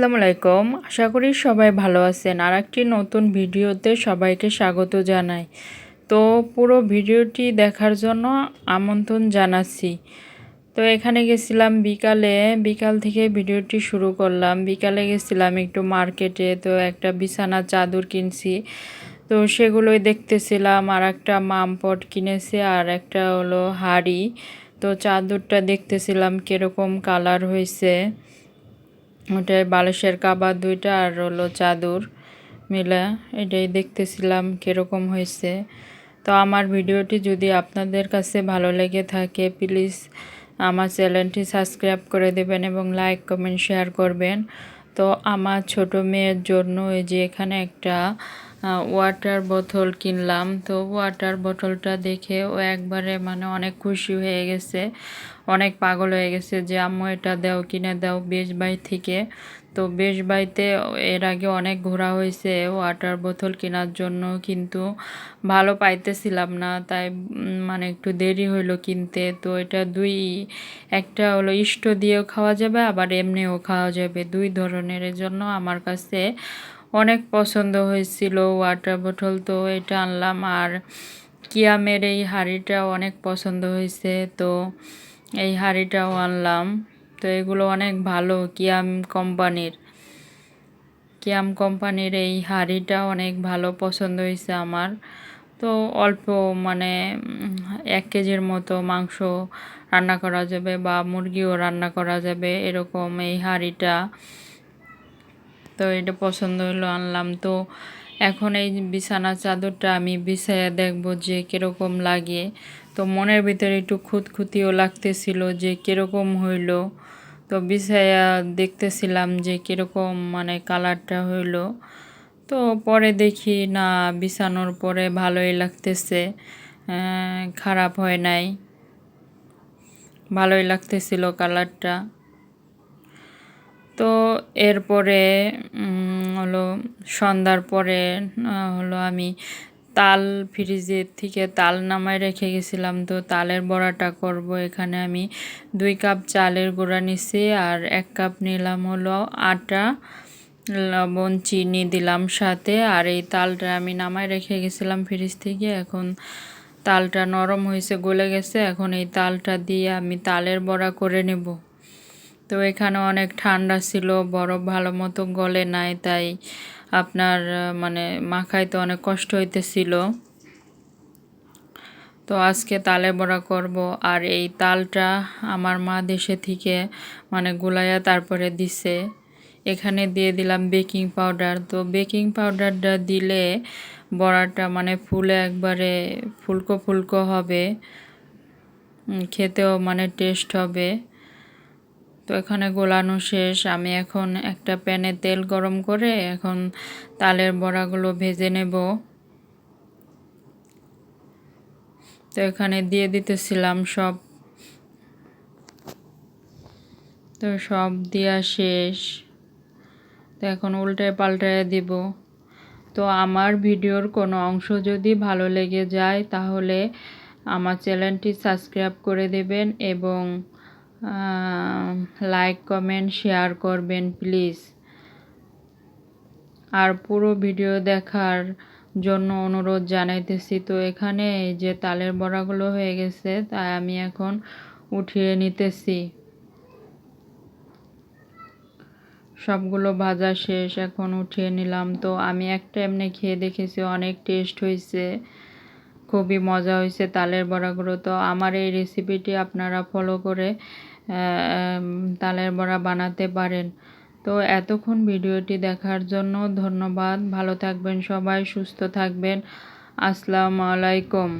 আসসালামু আলাইকুম। আশা করি সবাই ভালো আছেন। আর একটি নতুন ভিডিওতে সবাইকে স্বাগত জানাই। তো পুরো ভিডিওটি দেখার জন্য আমন্ত্রণ জানাচ্ছি। তো এখানে গেছিলাম বিকালে। বিকাল থেকে ভিডিওটি শুরু করলাম। বিকালে গেছিলাম একটু মার্কেটে, তো একটা বিছানা চাদর কিনছি। তো সেগুলোই দেখতেছিলাম। আর একটা মামপট কিনেছে আর একটা হলো হাড়ি। তো চাদরটা দেখতেছিলাম কীরকম কালার হয়েছে। ওটাই বালিশের কাবার দুইটা আর হলো চাদর মিলে। এটাই দেখতেছিলাম কীরকম হয়েছে। তো আমার ভিডিওটি যদি আপনাদের কাছে ভালো লেগে থাকে, প্লিজ আমার চ্যানেলটি সাবস্ক্রাইব করে দেবেন এবং লাইক, কমেন্ট, শেয়ার করবেন। তো আমার ছোট মেয়ের জন্য এই যে এখানে একটা ওয়াটার বোতল কিনলাম। তো ওয়াটার বোতলটা দেখে ও একবারে মানে অনেক খুশি হয়ে গেছে। অনেক পাগল হয়ে গেছে যে, আম্মু, এটা দাও, কিনে দাও বেশ বাই থেকে। তো বেশ বাইতে এর আগে অনেক ঘোরা হয়েছে ওয়াটার বোতল কেনার জন্য, কিন্তু ভালো পাইতেছিলাম না। তাই মানে একটু দেরি হইল কিনতে। তো এটা দুই, একটা হলো ইষ্ট দিয়েও খাওয়া যাবে, আবার এমনিও খাওয়া যাবে। দুই ধরনের। জন্য আমার কাছে অনেক পছন্দ হয়েছিল ওয়াটার বোতল তো এটা আনলাম। আর কিয়ামের এই হাঁড়িটাও অনেক পছন্দ হয়েছে, তো এই হাঁড়িটাও আনলাম। তো এগুলো অনেক ভালো কিয়াম কোম্পানির। কিয়াম কোম্পানির এই হাঁড়িটা অনেক ভালো পছন্দ হয়েছে আমার। তো অল্প মানে এক কেজির মতো মাংস রান্না করা যাবে বা মুরগিও রান্না করা যাবে, এরকম এই হাঁড়িটা। তো এটা পছন্দ হলো আনলাম। তো এখন এই বিছানা চাদরটা আমি বিছাইয়া দেখব যে কীরকম লাগে। তো মনের ভিতরে একটু খুঁতখুতিও লাগতেছিল যে কীরকম হইল। তো বিছাইয়া দেখতেছিলাম যে কীরকম মানে কালারটা হইল। তো পরে দেখি না, বিছানোর পরে ভালোই লাগতেছে। খারাপ হয় নাই। ভালোই লাগতেছিল কালারটা। তো এরপরে হলো সন্ধ্যার পরে হলো আমি তাল ফ্রিজের থেকে তাল নামায় রেখে গেছিলাম। তো তালের বড়াটা করব। এখানে আমি দুই কাপ চালের গুঁড়া নিছি আর এক কাপ নিলাম হলো আটা, লবণ, চিনি দিলাম সাথে। আর এই তালটা আমি নামায় রেখে গেছিলাম ফ্রিজ থেকে। এখন তালটা নরম হয়েছে, গলে গেছে। এখন এই তালটা দিয়ে আমি তালের বড়া করে নেব। তো এখানে অনেক ঠান্ডা ছিল, বরফ ভালো মতো গলে নাই, তাই আপনার মানে মাখাইতে অনেক কষ্ট হইতেছিল। তো আজকে তালে বড়া করব, আর এই তালটা আমার মা দেশে থেকে মানে গুলাইয়া তারপরে দিছে। এখানে দিয়ে দিলাম বেকিং পাউডার। তো বেকিং পাউডারটা দিলে বড়াটা মানে ফুলে একবারে ফুলকো ফুলকো হবে খেতেও মানে টেস্ট হবে। তো এখানে গোলানো শেষ। আমি এখন একটা প্যানে তেল গরম করে এখন তালের বড়াগুলো ভেজে নেব। তো এখানে দিয়ে দিতেছিলাম সব। তো সব দেওয়া শেষ। তো এখন উল্টে পাল্টায় দিব। তো আমার ভিডিওর কোনো অংশ যদি ভালো লেগে যায় তাহলে আমার চ্যানেলটি সাবস্ক্রাইব করে দেবেন এবং লাইক কমেন্ট শেয়ার করবেন প্লিজ আর পুরো ভিডিও দেখার জন্য অনুরোধ জানাইতেছি। তো এখানে যে তালের বড়াগুলো হয়ে গেছে, তাই আমি এখন উঠিয়ে নিতেছি। সবগুলো ভাজা শেষ, এখন উঠিয়ে নিলাম। তো আমি একটা এমনি খেয়ে দেখেছি, অনেক টেস্ট হয়েছে খুবই মজা হয়েছে তালের বড়াগুলো। তো আমার এই রেসিপিটি আপনারা ফলো করে তালের বড়া বানাতে পারেন। তো এতক্ষণ ভিডিওটি দেখার জন্য ধন্যবাদ। ভালো থাকবেন সবাই, সুস্থ থাকবেন। আসসালামু আলাইকুম।